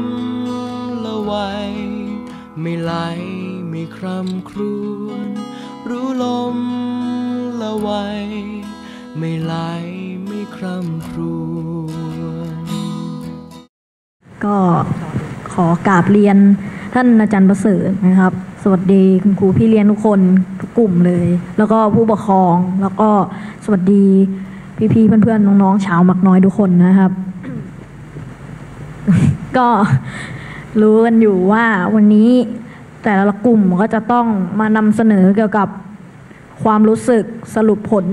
มละไวไม่ไหลไม่คร่ำครวญรู้ลมละไวไม่ไหลไม่คร่ำครวญก็ขอกราบเรียนท่านอาจารย์ประเสริฐนะครับ สวัสดีคุณครูพี่เลี้ยงทุกคนทุกกลุ่มเลย แล้วก็ผู้ปกครองแล้วก็สวัสดีพี่ๆเพื่อนๆน้องๆชาวมักน้อยทุกคนนะครับ ก็รู้กันอยู่ว่าวันนี้แต่ละกลุ่มก็จะต้องมานำเสนอเกี่ยวกับความรู้สึกสรุปผล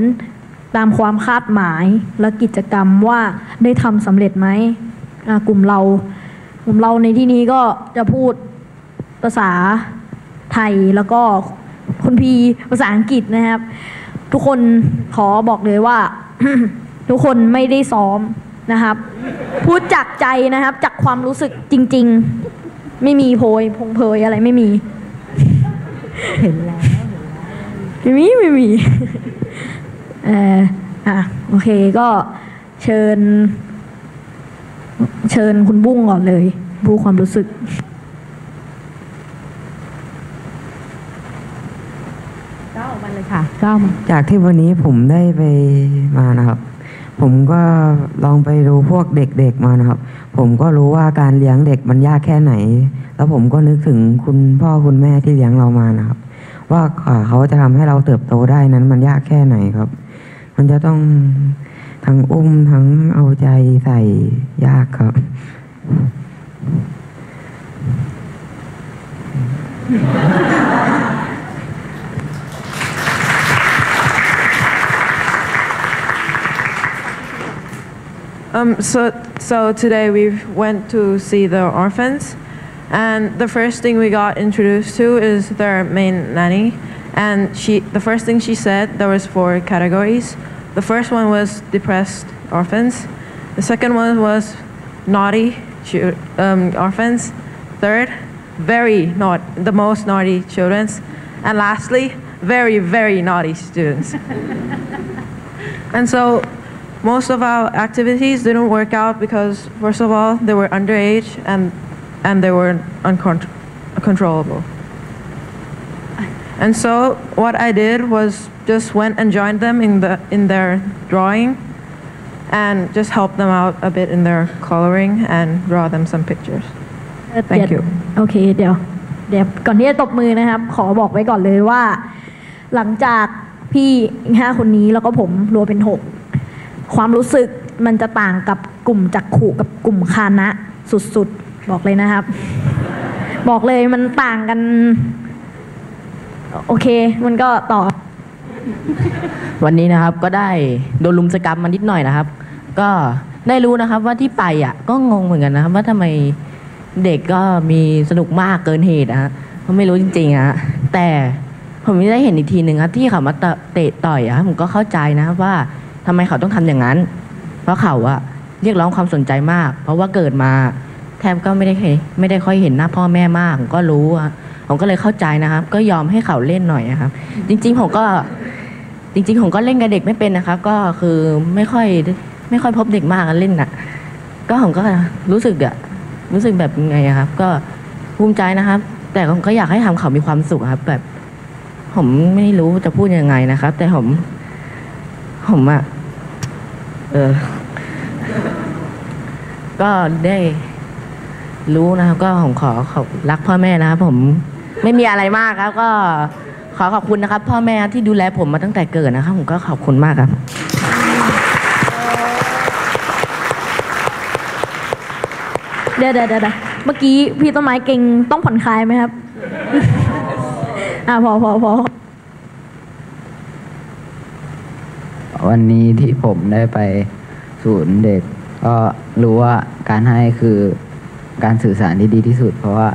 ตามความคาดหมายและกิจกรรมว่าได้ทำสำเร็จไหมกลุ่มเรา กลุ่มเราในที่นี้ก็จะพูดภาษาไทยแล้วก็คุณพีภาษาอังกฤษนะครับ ทุกคนขอบอกเลยว่า ทุกคนไม่ได้ซ้อม นะครับ พูดจากใจนะครับ จากความรู้สึกจริง ๆ ไม่มีโพยพงเพยอะไรไม่มี เห็นแล้วไม่มีไม่มีเอออะโอเคก็เชิญ เชิญคุณบุ้งก่อนเลยพูดความรู้สึก ก้าวออกมาเลยค่ะก้าวมาจากที่วันนี้ผมได้ไปมานะครับ ผมก็ลองไปดูพวกเด็กๆมานะครับ ผมก็รู้ว่าการเลี้ยงเด็กมันยากแค่ไหน แล้วผมก็นึกถึงคุณพ่อคุณแม่ที่เลี้ยงเรามานะครับ ว่าเขาจะทำให้เราเติบโตได้นั้นมันยากแค่ไหนครับ มันจะต้องทั้งอุ้มทั้งเอาใจใส่ยากครับ Um, so, so today we went to see the orphans, and the first thing we got introduced to is their main nanny. And she, the first thing she said, there was four categories. The first one was depressed orphans. The second one was naughty um, orphans. Third, very not the most naughty children, and lastly, very very naughty students. and so most of our activities didn't work out because first of all they were underage and and they were uncontrollable and so what i did was just went and joined them in the in their drawing and just help them out a bit in their coloring and draw them some pictures Thank you โอเคเดี๋ยว เดี๋ยวก่อนที่จะตบมือนะครับ ขอบอกไว้ก่อนเลยว่า หลังจากพี่อีกห้าคนนี้แล้วก็ผมรวมเป็นหก ความรู้สึกมันจะต่างกับกลุ่มจักขู่กับกลุ่มคานะสุดๆ บอกเลยนะครับ บอกเลยมันต่างกัน โอเค มันก็ต่อ วันนี้นะครับก็ได้โดนลุมสกรรมมานิดหน่อยนะครับ ก็ได้รู้นะครับว่าที่ไปอะ ก็งงเหมือนกันนะครับ ว่าทำไมเด็กก็มีสนุกมากเกินเหตุนะฮะก็ไม่รู้จริงๆฮะแต่ผมได้เห็นอีกทีหนึ่งครับที่เขามาเตะเตะต่อยอะผมก็เข้าใจนะครับว่า ทำไมเขาต้องทำอย่างนั้น เพราะเขาอะเรียกร้องความสนใจมาก เพราะว่าเกิดมา แทบก็ไม่ได้เคยไม่ได้ค่อยเห็นหน้าพ่อแม่มากผมก็รู้อะผมก็เลยเข้าใจนะครับ ก็ยอมให้เขาเล่นหน่อยนะครับ จริง ๆ ผมก็จริง ๆ ผมก็เล่นกับเด็กไม่เป็นนะครับ ก็คือไม่ค่อยไม่ค่อยพบเด็กมากเล่นน่ะ ก็ผมก็รู้สึกอะรู้สึกแบบไงครับ ก็ภูมิใจนะครับ แต่ผมก็อยากให้ทำเขามีความสุขครับ แบบ ผมไม่รู้จะพูดยังไงนะครับ แต่ผม ผมอะเออ ก็ได้รู้นะครับ ก็ผมขอขอบรักพ่อแม่นะครับผมไม่มีอะไรมากครับ ก็ขอขอบคุณนะครับ พ่อแม่ที่ดูแลผมมาตั้งแต่เกิดนะครับ ผมก็ขอบคุณมากครับ เดี๋ยวเดี๋ยวเดี๋ยวเดี๋ยวเมื่อกี้พี่ต้นไม้เก่งต้องผ่อนคลายไหมครับ อ่าพอพอพอ วันนี้ที่ผมได้ไปศูนย์เด็ก ก็รู้ว่าการให้คือการสื่อสารที่ดีที่สุด เพราะว่า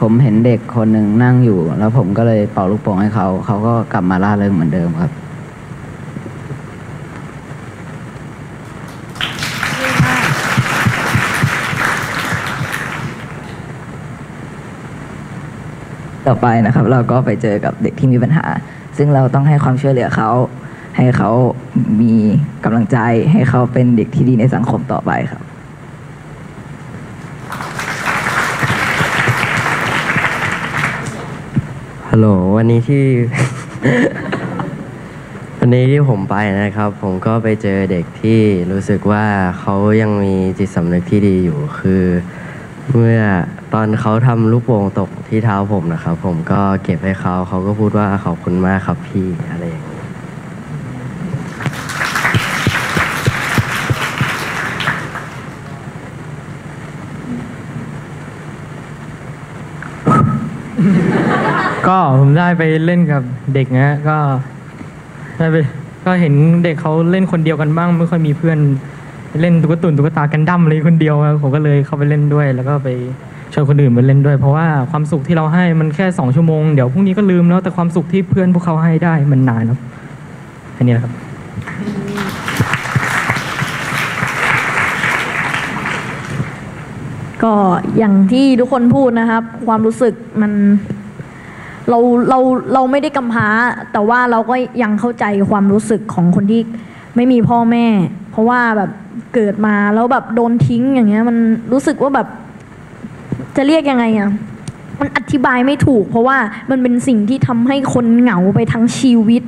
ผมเห็นเด็กคนหนึ่งนั่งอยู่ แล้วผมก็เลยเป่าลูกโป่งให้เขา เขาก็กลับมาล่าเริงเหมือนเดิมครับต่อไปนะครับ เราก็ไปเจอกับเด็กที่มีปัญหา ซึ่งเราต้องให้ความช่วยเหลือเขา ให้เขามีกำลังใจ ให้เขาเป็นเด็กที่ดีในสังคมต่อไปครับฮัลโหลวันนี้ที่ วันนี้ที่ผมไปนะครับ ผมก็ไปเจอเด็กที่รู้สึกว่าเขายังมีจิตสำนึกที่ดีอยู่คือ เมื่อตอนเขาทำลูกโป่งตกที่เท้าผมนะครับ ผมก็เก็บให้เขาเขาก็พูดว่าขอบคุณมากครับพี่อะไรอย่าง ก็ผมได้ไปเล่นกับเด็กนะก็ได้ไปก็เห็นเด็กเขาเล่นคนเดียวกันบ้าง ไม่ค่อยมีเพื่อน เล่นตุ๊กตุนตุ๊กตากันดั้มอะไรคนเดียวครับผมก็เลยเข้าไปเล่นด้วย แล้วก็ไปชวนคนอื่นมาเล่นด้วย เพราะว่าความสุขที่เราให้มันแค่สองชั่วโมงเดี๋ยวพรุ่งนี้ก็ลืมแล้วแต่ความสุขที่เพื่อนพวกเขาให้ได้มันนานครับแค่นี้แหละครับ ก็อย่างที่ทุกคนพูดนะครับ ความรู้สึกมัน เราเราเราไม่ได้กำพร้า แต่ว่าเราก็ยังเข้าใจความรู้สึกของคนที่ไม่มีพ่อแม่ เพราะว่าแบบเกิดมาแล้วแบบโดนทิ้งอย่างเงี้ย มันรู้สึกว่าแบบ จะเรียกยังไงอะมันอธิบายไม่ถูก เพราะว่ามันเป็นสิ่งที่ทำให้คนเหงาไปทั้งชีวิต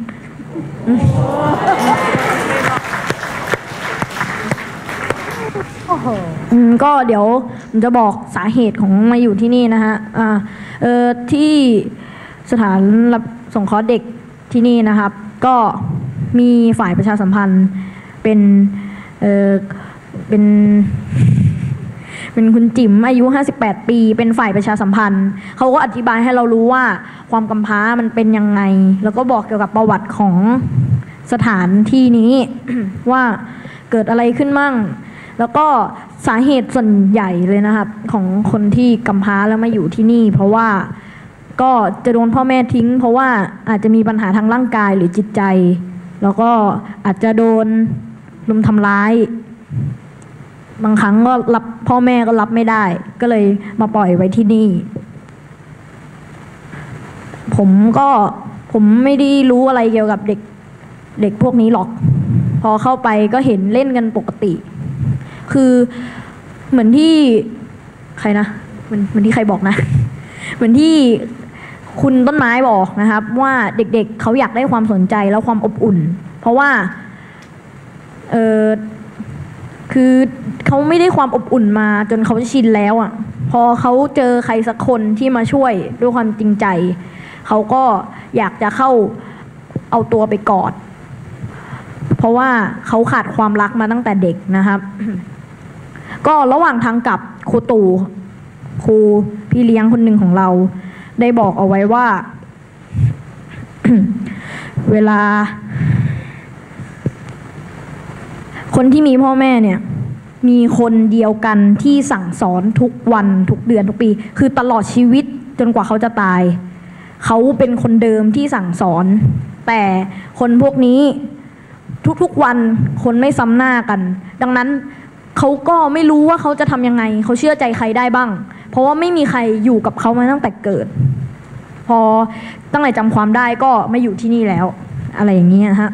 อืมก็เดี๋ยวผมจะบอกสาเหตุของมาอยู่ที่นี่นะฮะ อ่า เออที่ สถานรับสงเคราะห์เด็กที่นี่นะครับ ก็มีฝ่ายประชาสัมพันธ์เป็นเออเป็นเป็นคุณจิ๋มอายุ 58 ปี เป็นฝ่ายประชาสัมพันธ์ เขาก็อธิบายให้เรารู้ว่าความกำพร้ามันเป็นยังไง แล้วก็บอกเกี่ยวกับประวัติของสถานที่นี้ว่าเกิดอะไรขึ้นมั่ง แล้วก็สาเหตุส่วนใหญ่เลยนะครับ ของคนที่กำพร้าแล้วมาอยู่ที่นี่ เพราะว่า ก็จะโดนพ่อแม่ทิ้ง เพราะว่าอาจจะมีปัญหาทางร่างกายหรือจิตใจ แล้วก็อาจจะโดนลุมทำร้าย บางครั้งก็รับพ่อแม่ก็รับไม่ได้ ก็เลยมาปล่อยไว้ที่นี่ ผมก็ผมไม่ได้รู้อะไรเกี่ยวกับเด็กเด็กพวกนี้หรอก พอเข้าไปก็เห็นเล่นกันปกติ คือเหมือนที่ใครนะ เหมือนเหมือนที่ใครบอกนะ เหมือนที่ คุณต้นไม้บอกนะครับ ว่าเด็กๆเขาอยากได้ความสนใจแล้วความอบอุ่น เพราะว่าเออคือเขาไม่ได้ความอบอุ่นมาจนเขาชินแล้วอะ พอเขาเจอใครสักคนที่มาช่วยด้วยความจริงใจ เขาก็อยากจะเข้าเอาตัวไปกอด เพราะว่าเขาขาดความรักมาตั้งแต่เด็กนะครับ ก็ระหว่างทางกลับครูตู่ครูพี่เลี้ยงคนหนึ่งของเรา ได้บอกเอาไว้ว่า เวลา คนที่มีพ่อแม่เนี่ย มีคนเดียวกันที่สั่งสอนทุกวันทุกเดือนทุกปี คือตลอดชีวิตจนกว่าเขาจะตาย เขาเป็นคนเดิมที่สั่งสอน แต่คนพวกนี้ทุกๆวันคนไม่ซ้ำหน้ากัน ดังนั้นเขาก็ไม่รู้ว่าเขาจะทำยังไง เขาเชื่อใจใครได้บ้าง เพราะว่าไม่มีใครอยู่กับเขามาตั้งแต่เกิด พอตั้งแต่จำความได้ก็ไม่อยู่ที่นี่แล้ว อะไรอย่างเงี้ยฮะ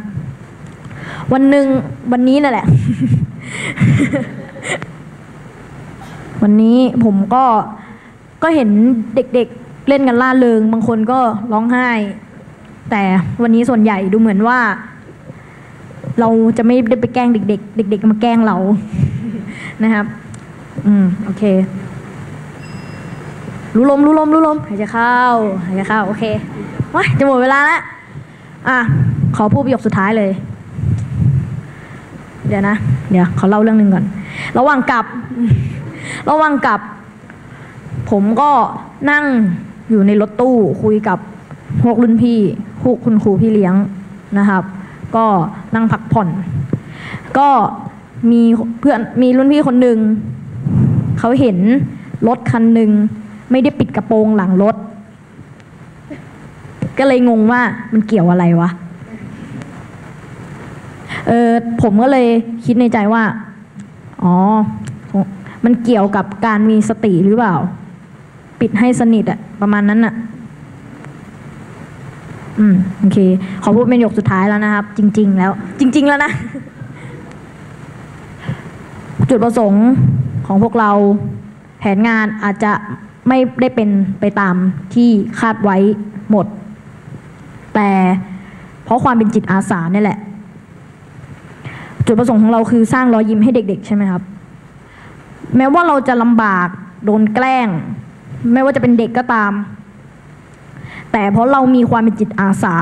วันหนึ่งวันนี้นั่นแหละ วันนี้ผมก็ก็เห็นเด็กๆเล่นกันล่าเริง บางคนก็ร้องไห้ แต่วันนี้ส่วนใหญ่ดูเหมือนว่า เราจะไม่ได้ไปแกล้งเด็ก ๆ เด็ก ๆ มาแกล้งเรานะครับ อืม โอเค รู้ลมรู้ลมรู้ลมหายใจเข้าหายใจเข้าโอเคว้ายจะหมดเวลาแล้วอะขอพูดประโยคสุดท้ายเลย เดี๋ยวนะ เดี๋ยวขอเล่าเรื่องหนึ่งก่อน ระหว่างกลับ ระหว่างกลับ ผมก็นั่งอยู่ในรถตู้คุยกับพวกรุ่นพี่พวกคุณครูพี่เลี้ยงนะครับ ก็นั่งพักผ่อน ก็มีเพื่อนมีรุ่นพี่คนหนึ่งเขาเห็นรถคันหนึ่ง ไม่ได้ปิดกระโปรงหลังรถ ก็เลยงงว่ามันเกี่ยวอะไรวะ เออผมก็เลยคิดในใจว่า อ๋อ มันเกี่ยวกับการมีสติหรือเปล่า ปิดให้สนิทอะประมาณนั้นอะอืมโอเค ขอพูดเป็นยคสุดท้ายแล้วนะครับ จริง ๆ แล้ว จริง ๆ แล้วนะ จุดประสงค์ของพวกเราแผนงานอาจจะ ไม่ได้เป็นไปตามที่คาดไว้หมด แต่เพราะความเป็นจิตอาสาเนี่ยแหละ จุดประสงค์ของเราคือสร้างรอยยิ้มให้เด็ก ๆ ใช่ไหมครับ แม้ว่าเราจะลำบากโดนแกล้ง ไม่ว่าจะเป็นเด็กก็ตาม แต่เพราะเรามีความเป็นจิตอาสา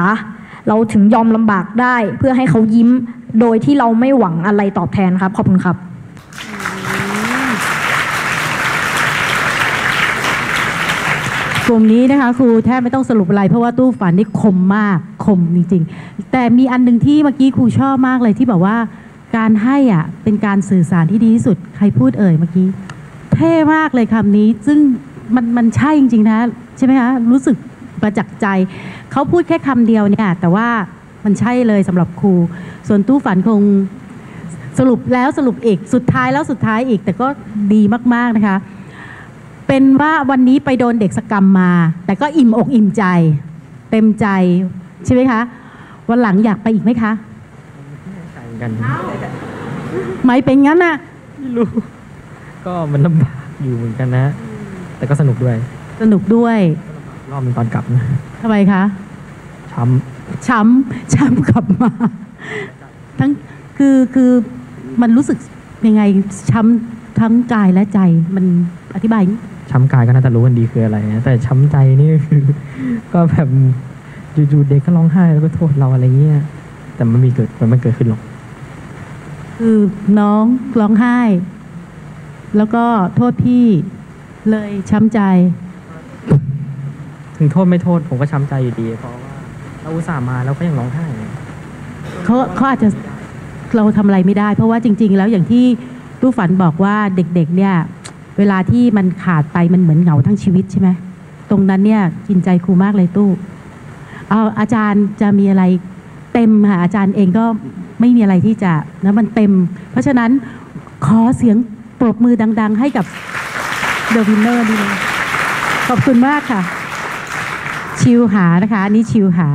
เราถึงยอมลำบากได้เพื่อให้เขายิ้มโดยที่เราไม่หวังอะไรตอบแทนครับ ขอบคุณครับ กลุ่มนี้นะคะครูแทบไม่ต้องสรุปอะไร เพราะว่าตู้ฝันนี่คมมากคมจริงๆ แต่มีอันหนึ่งที่เมื่อกี้ครูชอบมากเลยที่บอกว่าการให้อะเป็นการสื่อสารที่ดีที่สุดใครพูดเอ่ยเมื่อกี้ เท่มากเลยคำนี้ ซึ่งมันมันใช่จริงๆนะใช่ไหมคะรู้สึกประจักษ์ใจ เขาพูดแค่คำเดียวเนี่ยแต่ว่ามันใช่เลยสำหรับครู ส่วนตู้ฝันคงสรุปแล้วสรุปอีกสุดท้ายแล้วสุดท้ายอีก แต่ก็ดีมากๆนะคะ เป็นว่าวันนี้ไปโดนเด็กสกรรมมา แต่ก็อิ่มอกอิ่มใจ เต็มใจใช่ไหมคะ วันหลังอยากไปอีกไหมคะกันไม่เป็นงั้นน่ะไม่รู้ ก็มันลำบากอยู่เหมือนกันนะ แต่ก็สนุกด้วย สนุกด้วย รอบนึงตอนกลับนะทำไมคะ ช้ช้ำ ช้ำกลับมา ทั้ง คือ คือ มันรู้สึกยังไง ช้ำทั้งกายและใจ มันอธิบายำ ช้ำกายก็น่าจะรู้กันดีคืออะไรนะแต่ช้ำใจนี่คือก็แบบอยู่ๆเด็กก็ร้องไห้แล้วก็โทษเราอะไรเงี้ยแต่มันมีเกิดมันไม่เกิดขึ้นหรอกคือน้องร้องไห้ แล้วก็โทษพี่เลยช้ำใจ ถึงโทษไม่โทษผมก็ช้ำใจอยู่ดี เพราะว่าเราอุตส่าห์มาแล้วก็ยังร้องไห้ไงเขาเขาอาจจะเราทำอะไรไม่ได้ เพราะว่าจริง ๆ แล้วอย่างที่ตู้ฝันบอกว่าเด็ก ๆ เนี่ย เวลาที่มันขาดไปมันเหมือนเหงาทั้งชีวิตใช่ไหมตรงนั้นเนี่ยกินใจครูมากเลยตู้เอาอาจารย์จะมีอะไรเต็มค่ะอาจารย์เองก็ไม่มีอะไรที่จะนะมันเต็ม เพราะฉะนั้นขอเสียงปรบมือดัง ๆ ให้กับเดอะวินเนอร์นี่เลยขอบคุณมากค่ะ ชิวหานะคะนนี้ชิวหา